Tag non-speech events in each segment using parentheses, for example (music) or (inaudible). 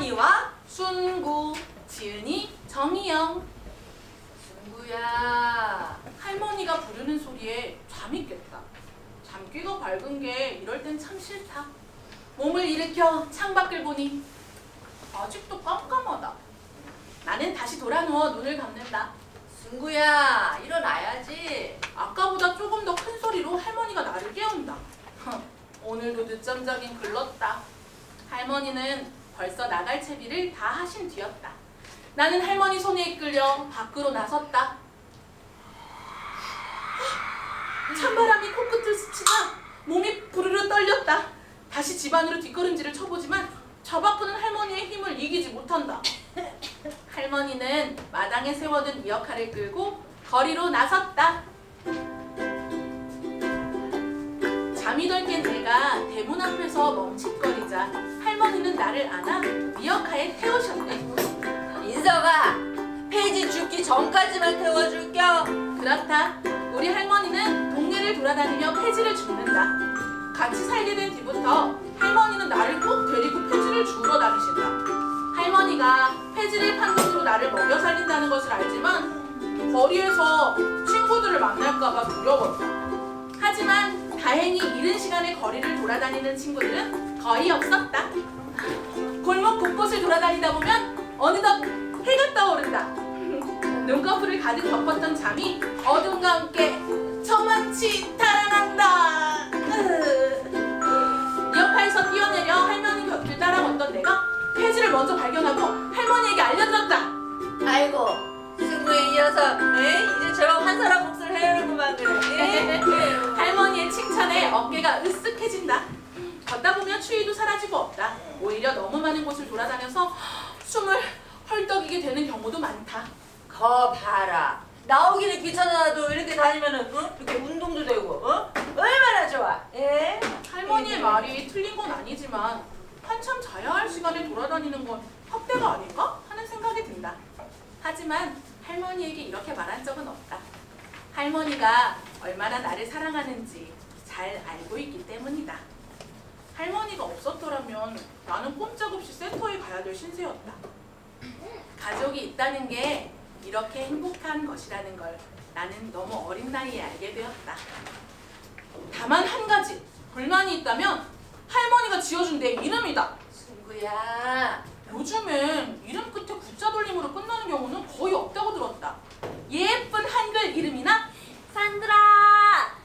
할머니와 순구, 지은이, 정희영. 친구야. 할머니가 부르는 소리에 잠이 깼다. 잠귀가 밝은 게 이럴 땐 참 싫다. 몸을 일으켜 창밖을 보니 아직도 깜깜하다. 나는 다시 돌아 누워 눈을 감는다. 친구야, 일어나야지. 아까보다 조금 더 큰 소리로 할머니가 나를 깨운다. 흥, (laughs) 오늘도 늦잠 자긴 글렀다. 할머니는 벌써 나갈 채비를 다 하신 뒤였다. 나는 할머니 손에 이끌려 밖으로 나섰다. 찬바람이 코끝을 스치자 몸이 부르르 떨렸다. 다시 집 안으로 뒷걸음질을 쳐보지만 잡아끄는 할머니의 힘을 이기지 못한다. 할머니는 마당에 세워둔 미역칼을 끌고 거리로 나섰다. 잠이 덜 깬 내가 대문 앞에서 멈칫거리자 할머니는 나를 안아 미역카에 태우셨네. 인서가 폐지 죽기 전까지만 태워줄 겨. 그렇다. 우리 할머니는 동네를 돌아다니며 폐지를 줍는다. 같이 살게 된 뒤부터 할머니는 나를 꼭 데리고 폐지를 주우러 다니신다. 할머니가 폐지를 판 돈으로 나를 먹여 살린다는 것을 알지만 거리에서 친구들을 만날까봐 두려웠다. 하지만 다행히 이른 시간에 거리를 돌아다니는 친구들은 거의 없었다. 골목 곳곳을 돌아다니다 보면 어느덧 해가 떠오른다. 눈꺼풀을 가득 덮었던 잠이 어둠과 함께 저만치 달아난다. 옆에서 뛰어내려 할머니 곁을 따라 걷던 내가 폐지를 먼저 발견하고 할머니에게 알려드렸다. 아이고, 친구에 이어서 에? 이제 저랑 한 사람 몫을 해야겠구만 그래. (laughs) 할머니의 칭찬에 어깨가 으쓱해진다. 걷다 보면 추위도 사라지고 없다. 오히려 너무 많은 곳을 돌아다녀서 숨을 헐떡이게 되는 경우도 많다. 거 봐라. 나오기는 귀찮아도 이렇게 다니면은 어? 이렇게 운동도 되고 어? 얼마나 좋아. 예? 할머니의 말이 틀린 건 아니지만 한참 자야 할 시간에 돌아다니는 건 학대가 아닐까 하는 생각이 든다. 하지만 할머니에게 이렇게 말한 적은 없다. 할머니가 얼마나 나를 사랑하는지 잘 알고 있기 때문이다. 할머니가 없었더라면 나는 꼼짝없이 센터에 가야 될 신세였다. 가족이 있다는 게 이렇게 행복한 것이라는 걸 나는 너무 어린 나이에 알게 되었다. 다만 한 가지 불만이 있다면 할머니가 지어준 내 이름이다. 친구야. 요즘엔 이름 끝에 구자 돌림으로 끝나는 경우는 거의 없다고 들었다. 예쁜 한글 이름이나 산드라.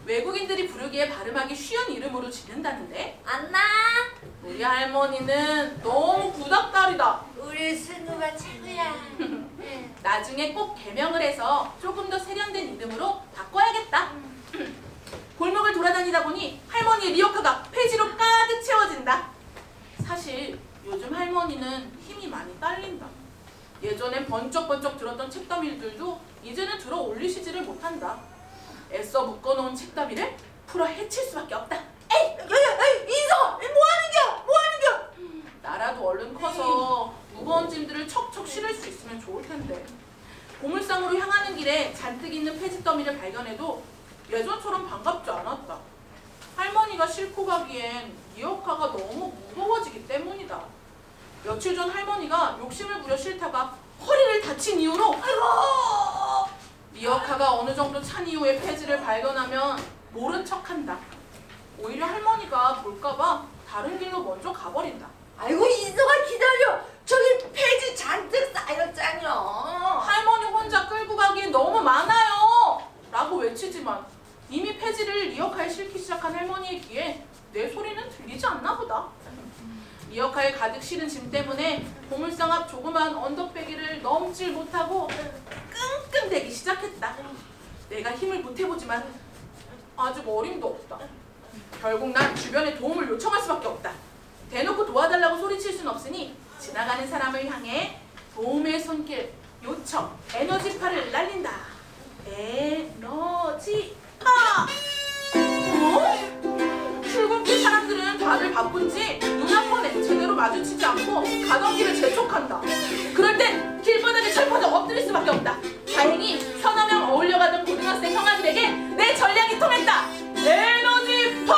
외국인들이 부르기에 발음하기 쉬운 이름으로 짓는다는데 안나. 우리 할머니는 너무 구닥다리다. 우리 승우가 최고야. (laughs) 나중에 꼭 개명을 해서 조금 더 세련된 이름으로 바꿔야겠다. (clears throat) 골목을 돌아다니다 보니 할머니의 리어카가 폐지로 가득 채워진다. 사실 요즘 할머니는 힘이 많이 딸린다. 예전엔 번쩍번쩍 들었던 책더미들도 이제는 들어 올리시지를 못한다. 애써 묶어놓은 책더미를 풀어 헤칠 수밖에 없다. 에이, 야, 야, 에이, 인서, 뭐 하는 겨? 뭐 하는겨? 나라도 얼른 커서 무거운 짐들을 척척 실을 수 있으면 좋을 텐데. 보물상으로 향하는 길에 잔뜩 있는 폐지 더미를 발견해도 예전처럼 반갑지 않았다. 할머니가 싣고 가기엔 미어카가 너무 무거워지기 때문이다. 며칠 전 할머니가 욕심을 부려 싫다가 허리를 다친 이후로 아이고. 미어카가 어느 정도 찬 이후에 폐지를 발견하면 모른 척한다. 오히려 할머니가 볼까봐 다른 길로 먼저 가버린다. 아이고 인서가 기다려. 저기 폐지 잔뜩 쌓였잖여. 할머니 혼자 끌고 가기엔 너무 많아요! 라고 외치지만 이미 폐지를 리어카에 싣기 시작한 할머니의 귀에 내 소리는 들리지 않나 보다. 리어카에 가득 실은 짐 때문에 보물상 앞 조그만 언덕배기를 넘질 못하고 끙끙대기 시작했다. 내가 힘을 보태보지만 아직 어림도 없다. 결국 난 주변에 도움을 요청할 수밖에 없다. 대놓고 도와달라고 소리칠 순 없으니 지나가는 사람을 향해 도움의 손길 요청 에너지파를 날린다. 에너지파. 어? 출근길 사람들은 다들 바쁜지 눈 한 번에 제대로 마주치지 않고 가던 길을 재촉한다. 그럴 땐 길바닥에 철퍼져 엎드릴 수밖에 없다. 다행히 선아랑 어울려가던 고등학생 형아들에게 내 전략이 통했다. 에너지 퍼!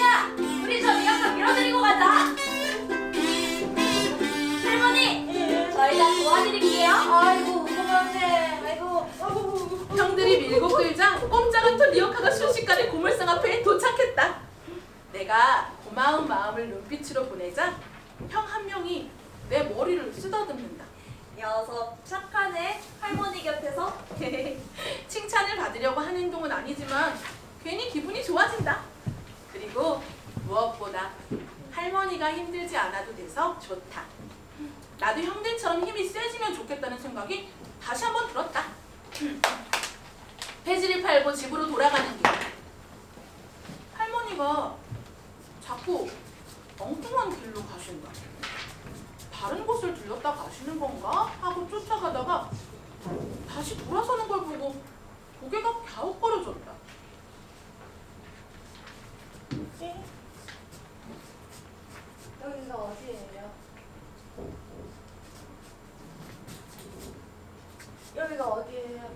야, 우리 저 미역국 밀어드리고 가자. 할머니, 저희가 도와드릴게요. 아이고, 우고한데 아이고, 아이고. 형들이 밀고 끌자 꼼짝은 톤 리어카가 순식간에 고물상 앞에 도착했다. 내가 고마운 마음을 눈빛으로 보내자 형 한 명이 내 머리를 쓰다듬는다. 녀석 착하네 할머니 곁에서 (laughs) 칭찬을 받으려고 하는 행동은 아니지만 괜히 기분이 좋아진다. 그리고 무엇보다 할머니가 힘들지 않아도 돼서 좋다. 나도 형들처럼 힘이 세지면 좋겠다는 생각이 다시 한번 들었다. 폐지를 팔고 집으로 돌아가는 길. 할머니가 자꾸 엉뚱한 길로 가신다. 다른 곳을 들렀다 가시는 건가? 하고 쫓아가다가 다시 돌아서는 걸 보고 고개가 갸웃거려졌다. 여기가 어디예요? 여기가 어디예요?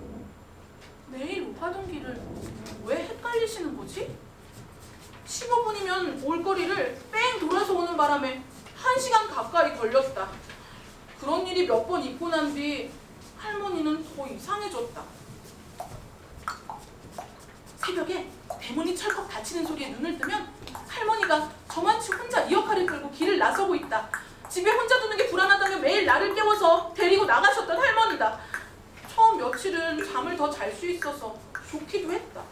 매일 오가던 길을 왜 헷갈리시는 거지? 15분이면 올 거리를 뺑 돌아서 오는 바람에 1시간 가까이 걸렸다. 그런 일이 몇 번 있고 난 뒤 할머니는 더 이상해졌다. 새벽에 대문이 철컥 닫히는 소리에 눈을 뜨면 할머니가 저만치 혼자 리어카를 끌고 길을 나서고 있다. 집에 혼자 두는 게 불안하다며 매일 나를 깨워서 데리고 나가셨던 할머니다. 처음 며칠은 잠을 더 잘 수 있어서 좋기도 했다.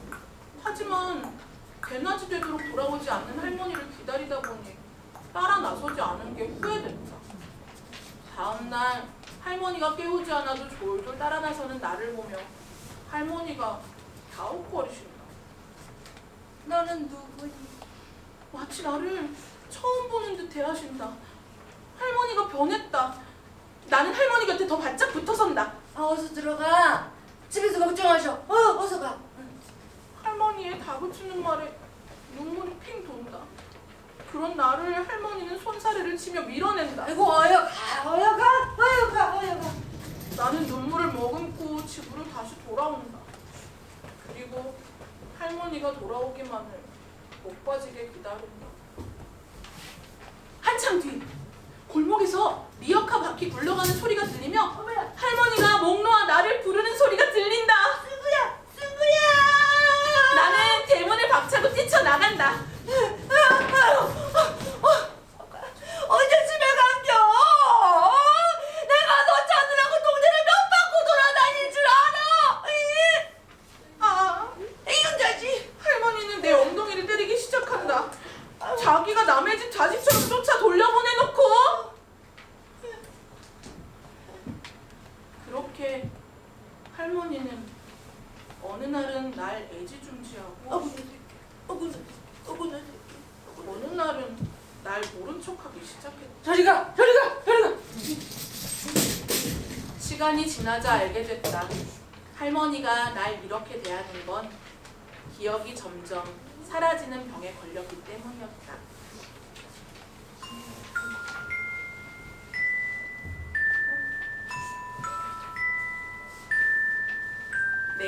하지만 대낮이 되도록 돌아오지 않는 할머니를 기다리다 보니 따라 나서지 않은 게 후회됐다. 다음날 할머니가 깨우지 않아도 졸졸 따라 나서는 나를 보며 할머니가 갸웃거리신다. 너는 누구니? 마치 나를 처음 보는 듯 대하신다. 할머니가 변했다. 나는 할머니 곁에 더 바짝 붙어선다. 아 어서 들어가. 집에서 걱정하셔. 어 어서 가. 할머니의 다그치는 말에 눈물이 핑 돈다. 그런 나를 할머니는 손사래를 치며 밀어낸다. 아이고 어여 가 어여 가 어여 가 어여 가. 나는 눈물을 머금고 집으로 다시 돌아온다. 그리고 할머니가 돌아오기만을 못 빠지게 기다린다. 한참 뒤 골목에서 리어카 바퀴 굴러가는 소리가 들리며 할머니가 목 놓아 나를 부르는 소리가 들린다. 승구야 승구야. 나는 대문을 박차고 뛰쳐나간다. 언제 집에 간겨? 어? 내가 너 찾으라고 동네를 몇 바퀴 돌아다닐 줄 알아? 이? 아, 이건 되지. 할머니는 내 엉덩이를 때리기 시작한다. 자기가 남의 집 자식처럼 쫓아 돌려보내놓고 그렇게 할머니는 어느 날은 날 애지중지하고 어구 어구 어구 어느 날은 날 모른 척하기 시작했다. 저리 가 저리 가 저리 가. 시간이 지나자 알게 됐다. 할머니가 날 이렇게 대하는 건 기억이 점점 사라지는 병에 걸렸기 때문이었다.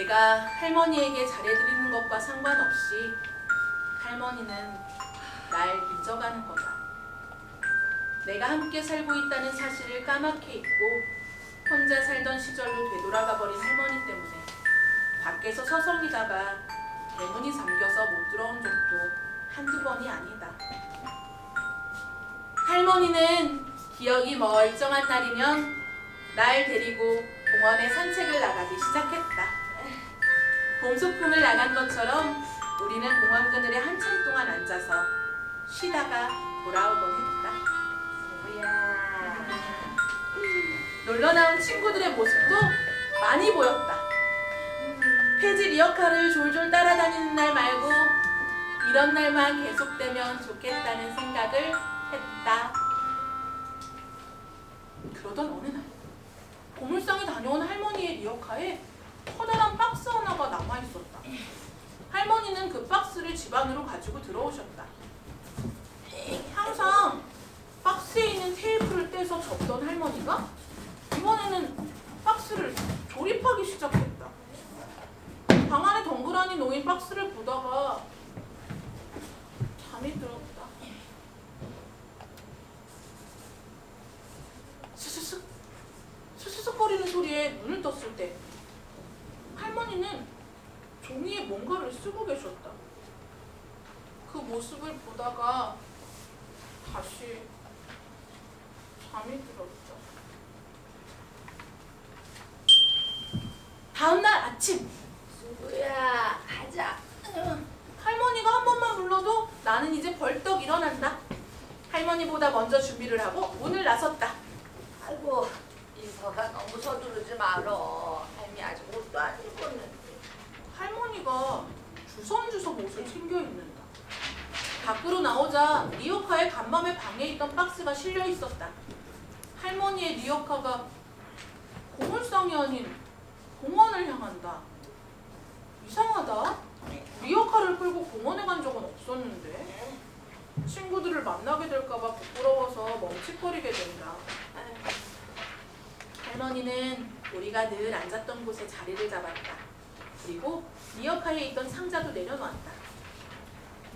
내가 할머니에게 잘해드리는 것과 상관없이 할머니는 날 잊어가는 거다. 내가 함께 살고 있다는 사실을 까맣게 잊고 혼자 살던 시절로 되돌아가 버린 할머니 때문에 밖에서 서성이다가 대문이 잠겨서 못 들어온 적도 한두 번이 아니다. 할머니는 기억이 멀쩡한 날이면 날 데리고 공원에 산책을 나가기 시작했다. 봄 소풍을 나간 것처럼 우리는 공원 그늘에 한참 동안 앉아서 쉬다가 돌아오곤 했다. 놀러 나온 친구들의 모습도 많이 보였다. 폐지 리어카를 졸졸 따라다니는 날 말고 이런 날만 계속되면 좋겠다는 생각을 했다. 그러던 어느 날 보물상에 다녀온 할머니의 리어카에 커다란 박스 하나가 남아 있었다. 할머니는 그 박스를 집 안으로 가지고 들어오셨다. 항상 박스에 있는 테이프를 떼서 접던 할머니가 이번에는 박스를 조립하기 시작했다. 방 안에 덩그러니 놓인 박스를 보다가 잠이 들었다. 스스슥 스스슥거리는 소리에 눈을 떴을 때 할머니는 종이에 뭔가를 쓰고 계셨다. 그 모습을 보다가 다시 잠이 들었죠. 다음날 아침 수구야 가자. 할머니가 한 번만 불러도 나는 이제 벌떡 일어난다. 할머니보다 먼저 준비를 하고 문을 나섰다. 아이고 이서가 너무 서두르지 말어. 할미 아직 옷도 안. 할머니가 주섬주섬 옷을 챙겨 입는다. 밖으로 나오자 리어카의 간밤에 방에 있던 박스가 실려 있었다. 할머니의 리어카가 고물상이 아닌 공원을 향한다. 이상하다. 리어카를 끌고 공원에 간 적은 없었는데 친구들을 만나게 될까봐 부끄러워서 멈칫거리게 된다. 할머니는 우리가 늘 앉았던 곳에 자리를 잡았다. 그리고 리어카에 있던 상자도 내려놓았다.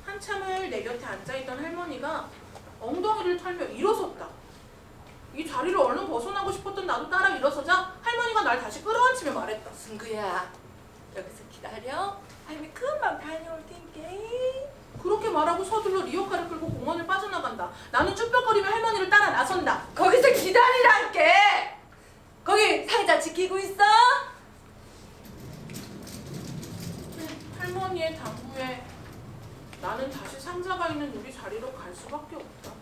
한참을 내 곁에 앉아있던 할머니가 엉덩이를 털며 일어섰다. 이 자리를 얼른 벗어나고 싶었던 나도 따라 일어서자 할머니가 날 다시 끌어안치며 말했다. 승구야 여기서 기다려. 할미 금방 다녀올 텐게. 그렇게 말하고 서둘러 리어카를 끌고 공원을 빠져나간다. 나는 쭈뼛거리며 할머니를 따라 나선다. 거기서 기다리랄게. 거기 상자 지키고 있어. 할머니의 당부에 나는 다시 상자가 있는 우리 자리로 갈 수밖에 없다.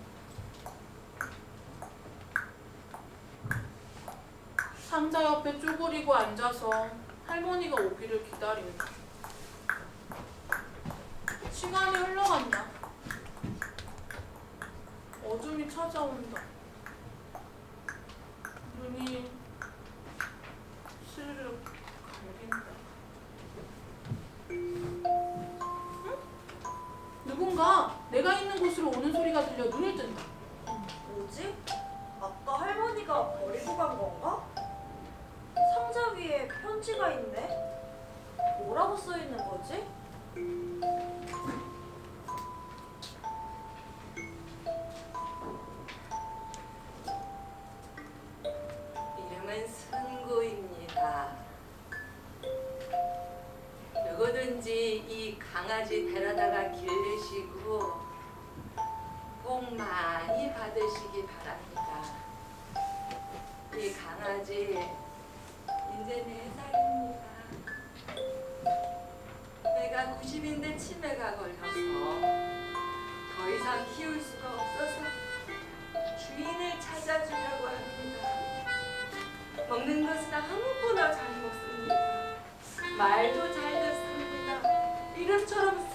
상자 옆에 쪼그리고 앉아서 할머니가 오기를 기다린다. 시간이 흘러간다. 어둠이 찾아온다. 눈이 스르륵 내가 있는 곳으로 오는 소리가 들려 눈을 뜬다. 뭐지? 아까 할머니가 버리고 간 건가? 상자 위에 편지가 있네. 뭐라고 써 있는 거지? 치매가 걸려서 더 이상 키울 수가 없어서 주인을 찾아주려고 합니다. 먹는 것은 아무거나 잘 먹습니다. 말도 잘 듣습니다. 이름처럼